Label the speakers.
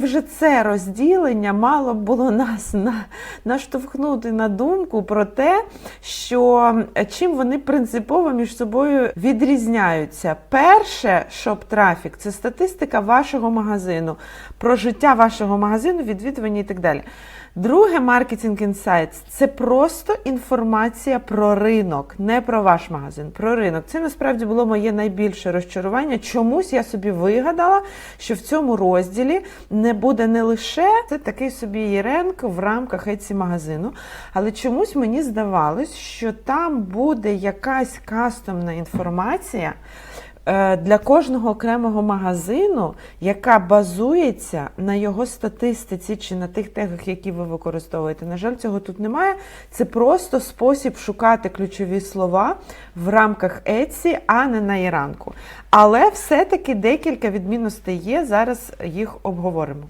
Speaker 1: Вже це розділення мало було нас на, наштовхнути на думку про те, що е, чим вони принципово між собою відрізняються. Перше, щоб трафік, це статистика вашого магазину, про життя вашого магазину, відвідування і так далі. Друге, маркетинг інсайтс це просто інформація про ринок, не про ваш магазин, про ринок. Це насправді було моє найбільше розчарування. Чомусь я собі вигадала, що в цьому розділі не буде не лише це такий собі єренк в рамках еці магазину, але чомусь мені здавалось, що там буде якась кастомна інформація. Е, Для кожного окремого магазину, яка базується на його статистиці чи на тих тегах, які ви використовуєте. На жаль, цього тут немає. Це просто спосіб шукати ключові слова в рамках Etsy, а не на Іранку. Але все-таки декілька відмінностей є. Зараз їх обговоримо.